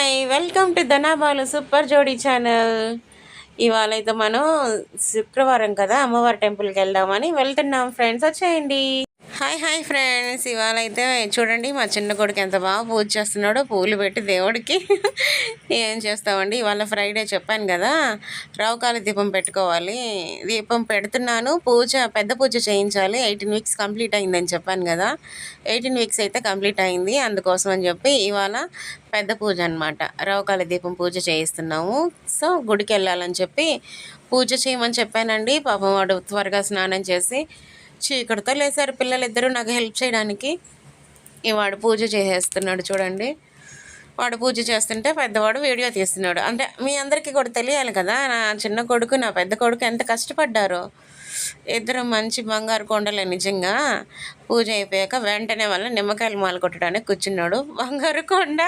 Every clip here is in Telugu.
Hi welcome to Dhanabalu super Jodi channel. ఇవాళ అయితే మనం శుక్రవారం కదా అమ్మవారి టెంపుల్కి వెళ్దామని వెళ్తున్నాం ఫ్రెండ్స్. వచ్చేయండి. Hi hi friends. ఇవాళ అయితే చూడండి మా చిన్న కొడుకు ఎంత బాగా పూజ చేస్తున్నాడో పూలు పెట్టి దేవుడికి ఏం చేస్తామండి? ఇవాళ ఫ్రైడే చెప్పాను కదా. రావుకాల దీపం పెట్టుకోవాలి. దీపం పెడుతున్నాను. పూజ పెద్ద పూజ చేయించాలి. ఎయిటీన్ వీక్స్ కంప్లీట్ అయిందని చెప్పాను కదా. ఎయిటీన్ వీక్స్ అయితే కంప్లీట్ అయింది. అందుకోసం అని చెప్పి ఇవాళ పెద్ద పూజ అనమాట రావుకాల దీపం పూజ చేయిస్తున్నాము. సో గుడికి వెళ్ళాలని చెప్పి పూజ చేయమని చెప్పానండి. పాపం వాడు త్వరగా స్నానం చేసి చీకటితో లేసారు పిల్లలిద్దరూ నాకు హెల్ప్ చేయడానికి. ఈ వాడు పూజ చేసేస్తున్నాడు చూడండి. వాడు పూజ చేస్తుంటే పెద్దవాడు వీడియో తీస్తున్నాడు. అంటే మీ అందరికీ కూడా తెలియాలి కదా నా చిన్న కొడుకు నా పెద్ద కొడుకు ఎంత కష్టపడ్డారో. ఇద్దరు మంచి బంగారు కొండలే నిజంగా. పూజ అయిపోయాక వెంటనే వాళ్ళ నిమ్మకాయలు మాల కొట్టడానికి కూర్చున్నాడు. బంగారు కొండ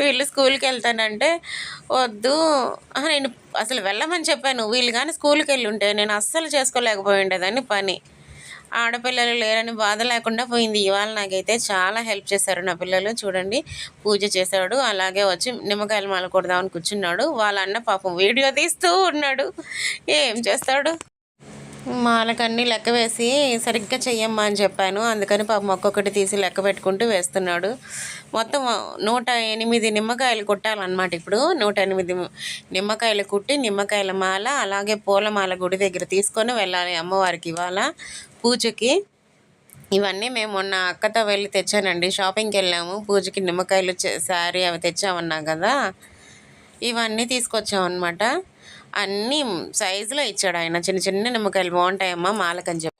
వీళ్ళు స్కూల్కి వెళ్తానంటే వద్దు. నేను అసలు వెళ్ళమని చెప్పాను. వీళ్ళు కానీ స్కూల్కి వెళ్ళి ఉంటే నేను అస్సలు చేసుకోలేకపోయి ఉండేదాన్ని పని. ఆడపిల్లలు లేరని బాధ లేకుండా పోయింది. ఇవాళ నాకైతే చాలా హెల్ప్ చేశారు నా పిల్లలు. చూడండి పూజ చేశాడు. అలాగే వచ్చి నిమ్మకాయలు మాల కొడదామని కూర్చున్నాడు. వాళ్ళ అన్న పాపం వీడియో తీస్తూ ఉన్నాడు. ఏం చేస్తాడు? మాలకన్నీ లెక్క వేసి సరిగ్గా చెయ్యమ్మా అని చెప్పాను. అందుకని పాపం ఒక్కొక్కటి తీసి లెక్క పెట్టుకుంటూ వేస్తున్నాడు. మొత్తం నూట ఎనిమిది నిమ్మకాయలు కుట్టాలన్నమాట ఇప్పుడు. నూట ఎనిమిది నిమ్మకాయలు కుట్టి నిమ్మకాయల మాల అలాగే పూలమాల గుడి దగ్గర తీసుకొని వెళ్ళాలి అమ్మవారికి ఇవాళ. పూజకి. ఇవన్నీ మేము మొన్న అక్కతో వెళ్ళి తెచ్చానండి. షాపింగ్కి వెళ్ళాము. పూజకి నిమ్మకాయలు సారీ శారీ అవి తెచ్చామన్నా కదా. ఇవన్నీ తీసుకొచ్చామన్నమాట. అన్నీ సైజులో ఇచ్చాడు ఆయన. చిన్న చిన్న నిమ్మకాయలు బాగుంటాయమ్మా మాలకని చెప్పి.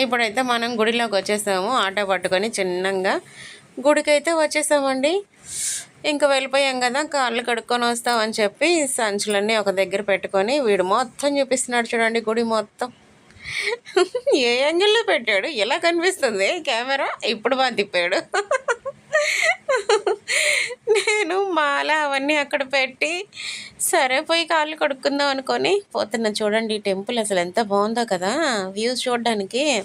ఇప్పుడైతే మనం గుడిలోకి వచ్చేసాము. ఆటో పట్టుకొని చిన్నగా గుడికైతే వచ్చేసామండి. ఇంకా వెళ్ళిపోయాం కదా కాళ్ళు కడుక్కొని వస్తామని చెప్పి సంచులన్నీ ఒక దగ్గర పెట్టుకొని వీడు మొత్తం చూపిస్తున్నాడు చూడండి గుడి మొత్తం. ఏ యాంగిల్లో పెట్టాడు? ఎలా కనిపిస్తుంది? కెమెరా ఇప్పుడు బాగా తిప్పాడు. నేను మాల అవన్నీ అక్కడ పెట్టి సరే పోయి కాళ్ళు కడుక్కుందాం అనుకొని పోతున్నా. చూడండి ఈ టెంపుల్ అసలు ఎంత బాగుందో కదా వ్యూస్ చూడడానికి.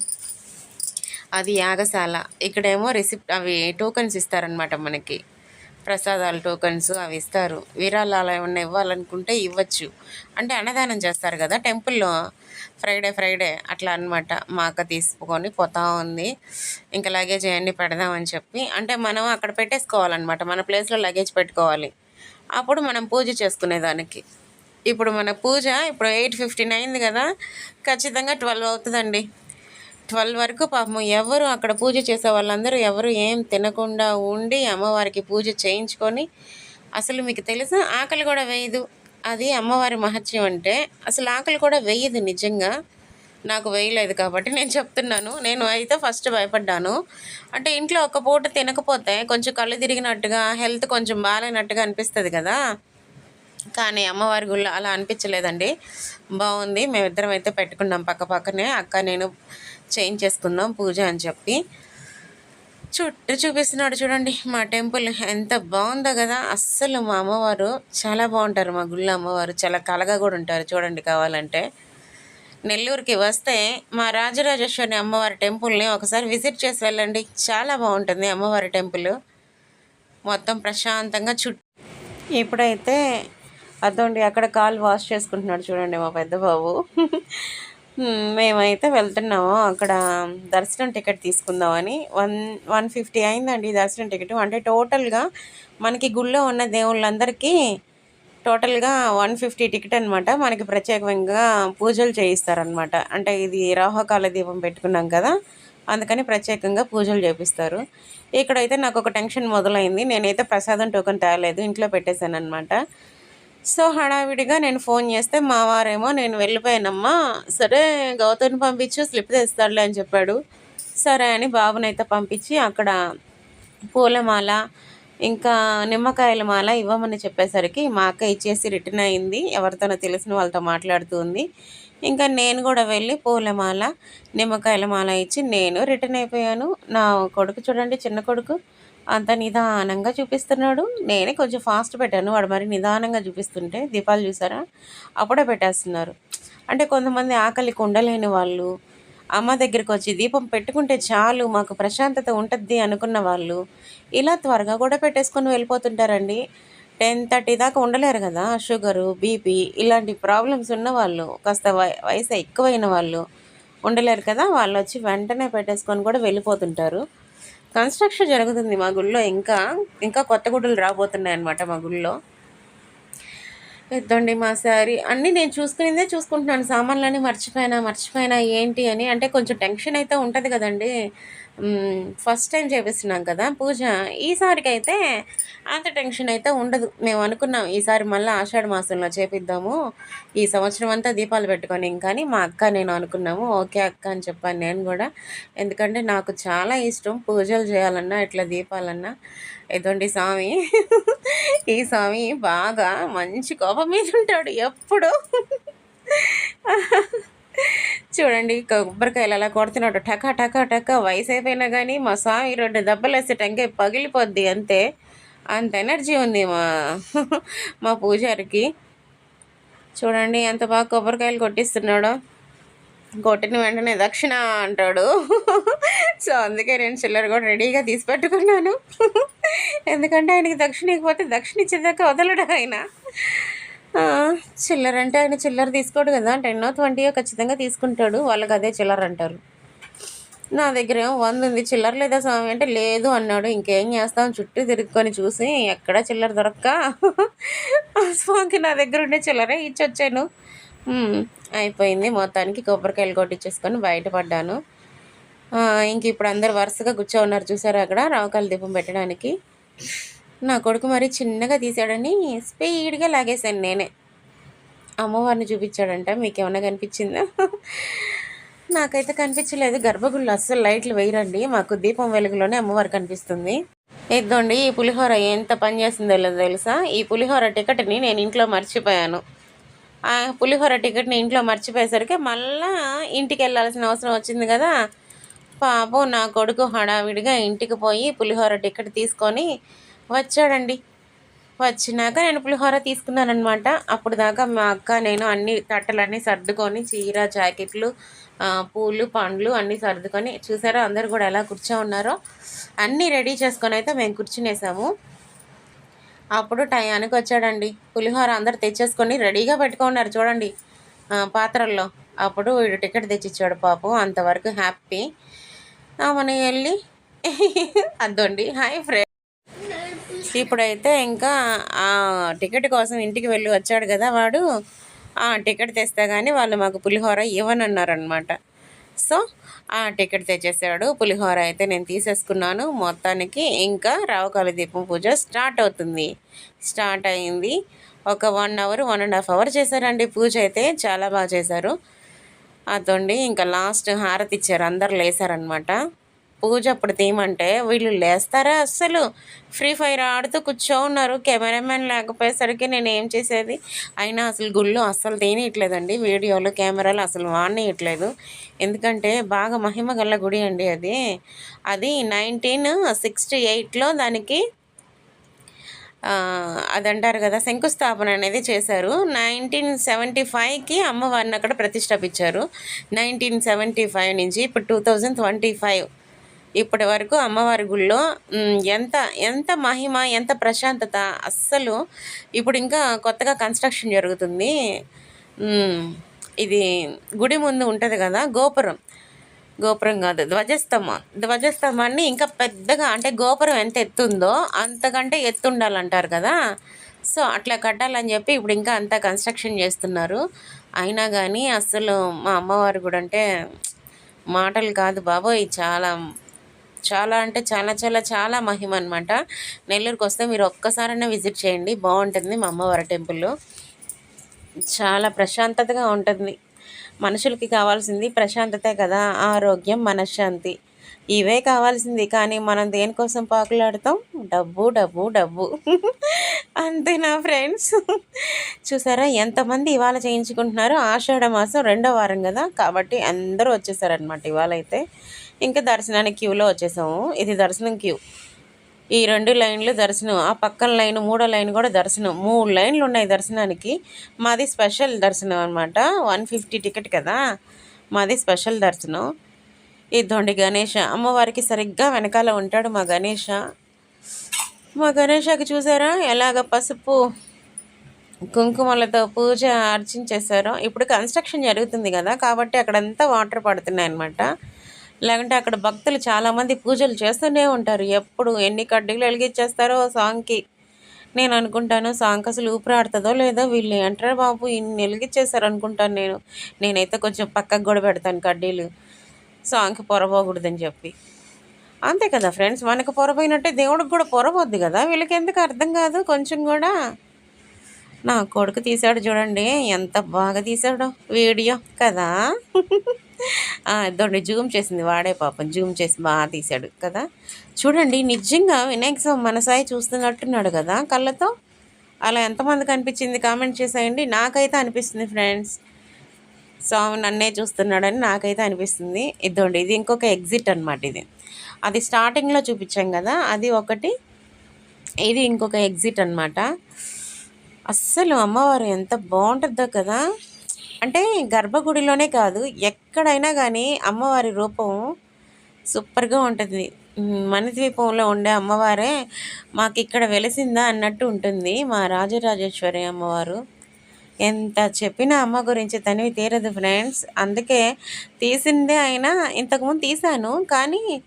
అది యాగశాల. ఇక్కడేమో రిసిప్ట్ అవి టోకన్స్ ఇస్తారనమాట మనకి. ప్రసాదాలు టోకన్స్ అవి ఇస్తారు. విరాళాలు ఏమన్నా ఇవ్వాలనుకుంటే ఇవ్వచ్చు. అంటే అన్నదానం చేస్తారు కదా టెంపుల్లో. ఫ్రైడే ఫ్రైడే అట్లా అన్నమాట. మా అక్క తీసుకొని పోతా ఉంది. ఇంకా లగేజ్ అవన్నీ పెడదామని చెప్పి. అంటే మనం అక్కడ పెట్టేసుకోవాలన్నమాట. మన ప్లేస్లో లగేజ్ పెట్టుకోవాలి. అప్పుడు మనం పూజ చేసుకునేదానికి. ఇప్పుడు మన పూజ ఇప్పుడు ఎయిట్ ఫిఫ్టీన్ అయింది కదా ఖచ్చితంగా ట్వెల్వ్ అవుతుందండి. ట్వెల్వ్ వరకు పాపం ఎవరు అక్కడ పూజ చేసే వాళ్ళందరూ ఎవరు ఏం తినకుండా ఉండి అమ్మవారికి పూజ చేయించుకొని అసలు మీకు తెలుసా? ఆకలి కూడా వేయదు. అది అమ్మవారి మహత్యం అంటే అసలు ఆకలి కూడా వేయదు నిజంగా. నాకు వేయలేదు కాబట్టి నేను చెప్తున్నాను. నేను అయితే ఫస్ట్ భయపడ్డాను. అంటే ఇంట్లో ఒక పూట తినకపోతే కొంచెం కళ్ళు తిరిగినట్టుగా హెల్త్ కొంచెం బాగాలేనట్టుగా అనిపిస్తుంది కదా. కానీ అమ్మవారి గుళ్ళో అలా అనిపించలేదండి. బాగుంది. మేమిద్దరం అయితే పెట్టుకున్నాం పక్క పక్కనే. అక్క నేను చేయించేసుకుందాం పూజ అని చెప్పి. చుట్టూ చూపిస్తున్నాడు చూడండి మా టెంపుల్. ఎంత బాగుందో కదా. అస్సలు మా అమ్మవారు చాలా బాగుంటారు మా గుళ్ళ అమ్మవారు. చాలా కలగా కూడా ఉంటారు చూడండి కావాలంటే. నెల్లూరుకి వస్తే మా రాజరాజేశ్వరి అమ్మవారి టెంపుల్ని ఒకసారి విజిట్ చేసి వెళ్ళండి. చాలా బాగుంటుంది అమ్మవారి టెంపుల్. మొత్తం ప్రశాంతంగా చుట్టూ ఇప్పుడైతే అదోండి అక్కడ కాలు వాష్ చేసుకుంటున్నాడు చూడండి మా పెద్ద బాబు. మేమైతే వెళ్తున్నాము అక్కడ దర్శనం టికెట్ తీసుకుందామని. వన్ వన్ ఫిఫ్టీ అయిందండి దర్శనం టికెట్. అంటే టోటల్గా మనకి గుళ్ళో ఉన్న దేవుళ్ళందరికీ టోటల్గా వన్ ఫిఫ్టీ టికెట్ అనమాట మనకి ప్రత్యేకంగా పూజలు చేయిస్తారనమాట అంటే ఇది రాహకాల దీపం పెట్టుకున్నాం కదా అందుకని ప్రత్యేకంగా పూజలు చేపిస్తారు. ఇక్కడైతే నాకు ఒక టెన్షన్ మొదలైంది. నేనైతే ప్రసాదం టోకెన్ తేలేదు ఇంట్లో పెట్టేశాను అనమాట సో హడావిడిగా నేను ఫోన్ చేస్తే మా వారేమో నేను వెళ్ళిపోయానమ్మా సరే గౌతమ్ని పంపించు స్లిప్ తెస్తాడులే అని చెప్పాడు. సరే అని బాబునైతే పంపించి అక్కడ పూలమాల ఇంకా నిమ్మకాయల మాల ఇవ్వమని చెప్పేసరికి మా అక్క ఇచ్చేసి రిటర్న్ అయింది. ఎవరితోనో తెలిసిన వాళ్ళతో మాట్లాడుతుంది ఇంకా నేను కూడా వెళ్ళి పూలమాల నిమ్మకాయల మాల ఇచ్చి నేను రిటర్న్ అయిపోయాను. నా కొడుకు చూడండి చిన్న కొడుకు. అంత నిదానంగా చూపిస్తున్నాడు. నేనే కొంచెం ఫాస్ట్ పెట్టాను. వాడు మరి నిదానంగా చూపిస్తుంటే దీపాలు చూసారా? అప్పుడే పెట్టేస్తున్నారు. అంటే కొంతమంది ఆకలికి ఉండలేని వాళ్ళు అమ్మ దగ్గరికి వచ్చి దీపం పెట్టుకుంటే చాలు మాకు ప్రశాంతత ఉంటుంది అనుకున్న వాళ్ళు ఇలా త్వరగా కూడా పెట్టేసుకొని వెళ్ళిపోతుంటారండి. టెన్ థర్టీ దాకా ఉండలేరు కదా షుగరు బీపీ ఇలాంటి ప్రాబ్లమ్స్ ఉన్న వాళ్ళు కాస్త వయసు ఎక్కువైన వాళ్ళు ఉండలేరు కదా వాళ్ళు వచ్చి వెంటనే పెట్టేసుకొని కూడా వెళ్ళిపోతుంటారు. కన్స్ట్రక్షన్ జరుగుతుంది మా గుళ్ళో. ఇంకా ఇంకా కొత్త గుడులు రాబోతున్నాయి అన్నమాట మా గుళ్ళో. ఎత్తండి మా శారీ. అన్నీ నేను చూసుకునిందే చూసుకుంటున్నాను. సామాన్లన్నీ మర్చిపోయినా మర్చిపోయినా ఏంటి అని. అంటే కొంచెం టెన్షన్ అయితే ఉంటుంది కదండి. ఫస్ట్ టైం చేపిస్తున్నాం కదా పూజ. ఈసారికి అయితే అంత టెన్షన్ అయితే ఉండదు. మేము అనుకున్నాం ఈసారి మళ్ళీ ఆషాఢ మాసంలో చేపిద్దాము. ఈ సంవత్సరం అంతా దీపాలు పెట్టుకొని కానీ మా అక్క నేను అనుకున్నాము. ఓకే అక్క అని చెప్పాను నేను కూడా. ఎందుకంటే నాకు చాలా ఇష్టం పూజలు చేయాలన్నా ఇట్లా దీపాలన్నా. ఎటువంటి స్వామి. ఈ స్వామి బాగా మంచి కోపం మీద ఉంటాడు ఎప్పుడు. చూడండి కొబ్బరికాయలు అలా కొడుతున్నాడు టకా టకా టకా వయసు అయిపోయినా కానీ మా స్వామి రెండు దెబ్బలు వేస్తే టెంకాయ పగిలిపోద్ది అంతే. అంత ఎనర్జీ ఉంది మా మా పూజారికి. చూడండి ఎంత బాగా కొబ్బరికాయలు కొట్టిస్తున్నాడో. కొట్టిన వెంటనే దక్షిణ అంటాడు. సో అందుకే నేను చిల్లర కూడా రెడీగా తీసి పెట్టుకున్నాను. ఎందుకంటే ఆయనకి దక్షిణ ఇకపోతే దక్షిణ ఇచ్చేదాకా వదలడు ఆయన. చిల్లర అంటే ఆయన చిల్లర తీసుకోడు కదా. టెన్ ట్వంటీయో ఖచ్చితంగా తీసుకుంటాడు. వాళ్ళకి అదే చిల్లర అంటారు. నా దగ్గర ఏమో వంద ఉంది. చిల్లర లేదా స్వామి? అంటే లేదు అన్నాడు. ఇంకేం చేస్తాం? చుట్టూ తిరుక్కొని చూసి ఎక్కడ చిల్లర దొరక్క? స్వామికి నా దగ్గర ఉండే చిల్లరే ఇచ్చొచ్చాను. అయిపోయింది. మొత్తానికి కొబ్బరికాయలు కొట్టించేసుకొని బయటపడ్డాను. ఇంక ఇప్పుడు అందరు వరుసగా కూర్చో ఉన్నారు చూసారు అక్కడ? రావకాయలు దీపం పెట్టడానికి. నా కొడుకు మరి చిన్నగా తీసాడని స్పీడ్గా లాగేశాను నేనే. అమ్మవారిని చూపించాడంట మీకు ఏమైనా కనిపించిందా? నాకైతే కనిపించలేదు. గర్భగుళ్ళు అస్సలు లైట్లు వేయరండి. మాకు దీపం వెలుగులోనే అమ్మవారు కనిపిస్తుంది. ఇద్దండి ఈ పులిహోర ఎంత పని చేస్తుందో లేదో తెలుసా? ఈ పులిహోర టికెట్ని నేను ఇంట్లో మర్చిపోయాను. ఆ పులిహోర టికెట్ని ఇంట్లో మర్చిపోయేసరికి మళ్ళా ఇంటికి వెళ్ళాల్సిన అవసరం వచ్చింది కదా. పాపం నా కొడుకు హడావిడిగా ఇంటికి పోయి పులిహోర టికెట్ తీసుకొని వచ్చాడండి. వచ్చినాక నేను పులిహోర తీసుకున్నానమాట అప్పుడు దాకా మా అక్క నేను అన్ని తట్టలన్నీ సర్దుకొని చీర జాకెట్లు పూలు పండ్లు అన్నీ సర్దుకొని చూసారా అందరు కూడా ఎలా కూర్చో ఉన్నారో అన్నీ రెడీ చేసుకొని అయితే మేము కూర్చునేసాము. అప్పుడు టయానికి వచ్చాడండి. పులిహోర అందరు తెచ్చేసుకొని రెడీగా పెట్టుకున్నారు చూడండి పాత్రల్లో. అప్పుడు వీడు టికెట్ తెచ్చిచ్చాడు పాపం అంతవరకు హ్యాపీ. మనం వెళ్ళి అద్దండి హాయ్ ఫ్రెండ్. ఇప్పుడైతే ఇంకా ఆ టికెట్ కోసం ఇంటికి వెళ్ళి వచ్చాడు కదా వాడు. ఆ టికెట్ తెస్తే కానీ వాళ్ళు మాకు పులిహోర ఇవ్వనన్నారనమాట సో ఆ టికెట్ తెచ్చేసాడు. పులిహోర అయితే నేను తీసేసుకున్నాను. మొత్తానికి ఇంకా రావుకాల దీపం పూజ స్టార్ట్ అవుతుంది. స్టార్ట్ అయింది. ఒక one hour one and half hour చేశారండి పూజ అయితే. చాలా బాగా చేశారు. అదండి ఇంకా లాస్ట్ హారతి ఇచ్చారు. అందరు లేసారనమాట పూజ అప్పుడు తీయమంటే వీళ్ళు లేస్తారా అస్సలు? ఫ్రీ ఫైర్ ఆడుతూ కూర్చో ఉన్నారు కెమెరామెన్ లేకపోయేసరికి నేను ఏం చేసేది? అయినా అసలు గుళ్ళు అస్సలు తీయట్లేదండి వీడియోలు కెమెరాలు అసలు వాడనియట్లేదు. ఎందుకంటే బాగా మహిమ గల గుడి అండి అది. అది నైన్టీన్ సిక్స్టీ ఎయిట్లో దానికి అదంటారు అది అంటారు కదా శంకుస్థాపన అనేది చేశారు. నైన్టీన్ సెవెంటీ ఫైవ్కి అమ్మవారిని అక్కడ ప్రతిష్టాపించారు నైన్టీన్ సెవెంటీ ఫైవ్ నుంచి ఇప్పుడు టూ థౌజండ్ ట్వంటీ ఫైవ్ ఇప్పటి వరకు అమ్మవారి గుళ్ళో ఎంత ఎంత మహిమ ఎంత ప్రశాంతత అస్సలు ఇప్పుడు ఇంకా కొత్తగా కన్స్ట్రక్షన్ జరుగుతుంది. ఇది గుడి ముందు ఉంటుంది కదా గోపురం. గోపురం కాదు ధ్వజస్తంభం. ధ్వజస్తంభాన్ని ఇంకా పెద్దగా అంటే గోపురం ఎంత ఎత్తుందో అంతకంటే ఎత్తు ఉండాలంటారు కదా. సో అట్లా కట్టాలని చెప్పి ఇప్పుడు ఇంకా అంతా కన్స్ట్రక్షన్ చేస్తున్నారు. అయినా కానీ అసలు మా అమ్మవారు కూడా అంటే మాటలు కాదు బాబోయ్ చాలా చాలా అంటే చాలా చాలా చాలా మహిమ అనమాట నెల్లూరుకి వస్తే మీరు ఒక్కసారైనా విజిట్ చేయండి. బాగుంటుంది మా అమ్మవారి టెంపుల్లో చాలా ప్రశాంతతగా ఉంటుంది. మనుషులకి కావాల్సింది ప్రశాంతతే కదా ఆరోగ్యం మనశ్శాంతి. ఇవే కావాల్సింది కానీ మనం దేనికోసం పాకులాడతాం? డబ్బు డబ్బు డబ్బు. అంతేనా ఫ్రెండ్స్. చూసారా? ఎంతమంది ఇవాళ చేయించుకుంటున్నారో? ఆషాఢ మాసం రెండో వారం కదా? కాబట్టి అందరూ వచ్చేసారనమాట ఇవాళ అయితే ఇంకా దర్శనానికి క్యూలో వచ్చేసాము. ఇది దర్శనం క్యూ. ఈ రెండు లైన్లు దర్శనం. ఆ పక్కన లైన్ మూడో లైన్ కూడా దర్శనం. మూడు లైన్లు ఉన్నాయి దర్శనానికి. మాది స్పెషల్ దర్శనం అనమాట వన్ ఫిఫ్టీ టికెట్ కదా? మాది స్పెషల్ దర్శనం. ఇదోండి గణేష. అమ్మవారికి సరిగ్గా వెనకాల ఉంటాడు మా గణేష. మా గణేషకి చూసారా? ఎలాగ పసుపు కుంకుమలతో పూజ అర్చించేశారో. ఇప్పుడు కన్స్ట్రక్షన్ జరుగుతుంది కదా కాబట్టి అక్కడంతా వాటర్ పడుతున్నాయి అనమాట లేకుంటే అక్కడ భక్తులు చాలామంది పూజలు చేస్తూనే ఉంటారు. ఎప్పుడు ఎన్ని కడ్డీలు వెలిగించేస్తారో సాంగ్కి నేను అనుకుంటాను సాంగ్ అసలు ఊపిరాడుతుందో లేదో వీళ్ళు అంటారు బాబు ఇన్ని వెలిగించేస్తారు అనుకుంటాను నేను. నేనైతే కొంచెం పక్కకు కూడా పెడతాను కడ్డీలు. సాంగ్కి పొరపోకూడదని చెప్పి. అంతే కదా ఫ్రెండ్స్ మనకు పొరపోయినట్టే దేవుడికి కూడా పొరపోద్ది కదా. వీళ్ళకి ఎందుకు అర్థం కాదు? కొంచెం కూడా. నా కొడుకు తీసాడు చూడండి ఎంత బాగా తీసాడు వీడియో కదా. ఇద్దరిని జూమ్ చేసింది వాడే పాపం జూమ్ చేసి బాగా తీశాడు కదా. చూడండి నిజంగా వినాయక స్వామి మన సాయి చూస్తున్నట్టున్నాడు కదా కళ్ళతో. అలా ఎంతమంది కనిపించింది కామెంట్ చేసేయండి. నాకైతే అనిపిస్తుంది ఫ్రెండ్స్. స్వామి నన్నే చూస్తున్నాడని నాకైతే అనిపిస్తుంది. ఇద్దండి ఇది ఇంకొక ఎగ్జిట్ అనమాట ఇది. అది స్టార్టింగ్లో చూపించాం కదా అది ఒకటి ఇది ఇంకొక ఎగ్జిట్ అనమాట అస్సలు అమ్మవారు ఎంత బాగుంటుందో కదా. అంటే గర్భగుడిలోనే కాదు ఎక్కడైనా కానీ అమ్మవారి రూపం సూపర్గా ఉంటుంది. మణిద్వీపంలో ఉండే అమ్మవారే మాకు ఇక్కడ వెలిసిందా అన్నట్టు ఉంటుంది మా రాజరాజేశ్వరి అమ్మవారు. ఎంత చెప్పినా అమ్మ గురించి తనివి తీరదు ఫ్రెండ్స్. అందుకే తీసిందే అయినా ఇంతకుముందు తీశాను. కానీ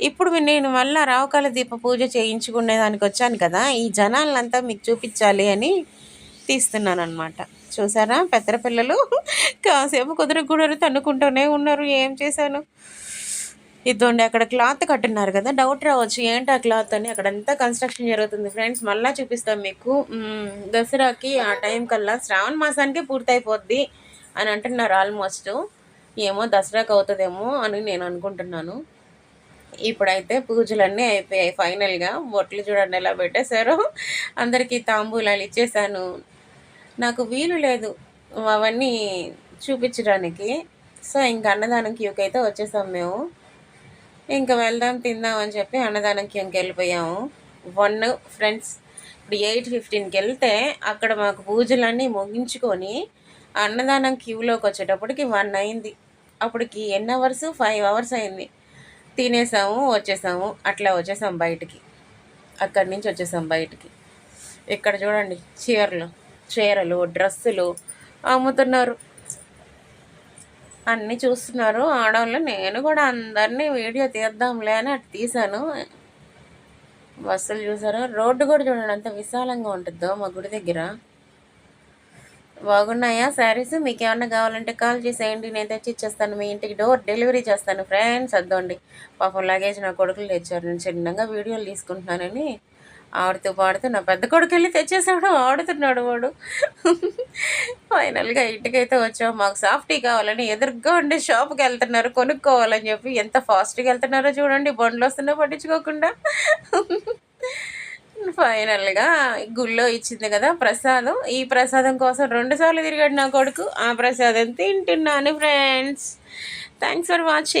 ఇప్పుడు నేను మళ్ళీ రావకాల దీప పూజ చేయించుకునేదానికి వచ్చాను కదా. ఈ జనాలంతా మీకు చూపించాలి అని తీస్తున్నాను అనమాట చూసారా? పెద్ద పిల్లలు కాసేపు కుదురు తన్నుకుంటూనే ఉన్నారు. ఏం చేశాను? ఇదిగోండి అక్కడ క్లాత్ కట్టున్నారు కదా డౌట్ రావచ్చు. ఏంటి ఆ క్లాత్ అని? అక్కడంతా కన్స్ట్రక్షన్ జరుగుతుంది ఫ్రెండ్స్ మళ్ళీ చూపిస్తాం మీకు. దసరాకి ఆ టైం కల్లా శ్రావణ మాసానికి పూర్తయిపోద్ది అని అంటున్నారు ఆల్మోస్ట్ ఏమో దసరాకి అవుతుందేమో అని నేను అనుకుంటున్నాను. ఇప్పుడైతే పూజలన్నీ అయిపోయాయి ఫైనల్గా. బొట్లు చూడండి ఎలా పెట్టేశారు. అందరికీ తాంబూలాలు ఇచ్చేసాను నాకు వీలు లేదు అవన్నీ చూపించడానికి. సో ఇంకా అన్నదానం క్యూకి అయితే వచ్చేసాం మేము. ఇంకా వెళ్దాం తిందాం అని చెప్పి అన్నదానంకి క్యూకి వెళ్ళిపోయాము. వన్ ఫ్రెండ్స్ ఇప్పుడు ఎయిట్ ఫిఫ్టీన్కి వెళ్తే అక్కడ మాకు పూజలన్నీ ముగించుకొని అన్నదానం క్యూలోకి వచ్చేటప్పటికి వన్ అయింది. అప్పటికి ఎన్ని అవర్స్ ఫైవ్ అవర్స్ అయింది. తినేసాము వచ్చేసాము అట్లా వచ్చేసాం బయటికి. అక్కడి నుంచి వచ్చేసాం బయటికి. ఇక్కడ చూడండి చీరలు చీరలు డ్రెస్సులు అమ్ముతున్నారు. అన్నీ చూస్తున్నారు. ఆడవాళ్ళు నేను కూడా అందరినీ వీడియో తీద్దాంలే అని అటు తీసాను బస్సులు చూసారు రోడ్డు కూడా చూడండి అంత విశాలంగా ఉంటుందో మా గుడి దగ్గర. బాగున్నాయా? శారీస్ మీకు ఏమన్నా కావాలంటే కాల్ చేసేయండి. నేను తెచ్చి ఇచ్చేస్తాను. మీ ఇంటికి డోర్ డెలివరీ చేస్తాను. ఫ్రెండ్స్ అద్దండి. పాపం లగేజ్ నా కొడుకులు తెచ్చారు. నేను చిన్నగా వీడియోలు తీసుకుంటున్నానని ఆడుతూ పాడుతూ నా పెద్ద కొడుకు వెళ్ళి తెచ్చేసాడు. ఆడుతున్నాడు వాడు. ఫైనల్గా ఇంటికైతే వచ్చాం. మాకు సాఫ్టీ కావాలని ఎదురుగా ఉండే షాప్కి వెళ్తున్నారు. కొనుక్కోవాలని చెప్పి ఎంత ఫాస్ట్గా వెళ్తున్నారో చూడండి. బండ్లు వస్తున్నా పట్టించుకోకుండా. ఫైనల్గా గుళ్ళో ఇచ్చింది కదా ప్రసాదం. ఈ ప్రసాదం కోసం రెండుసార్లు తిరిగాడు నా కొడుకు. ఆ ప్రసాదం తింటున్నాను ఫ్రెండ్స్ థ్యాంక్స్ ఫర్ వాచింగ్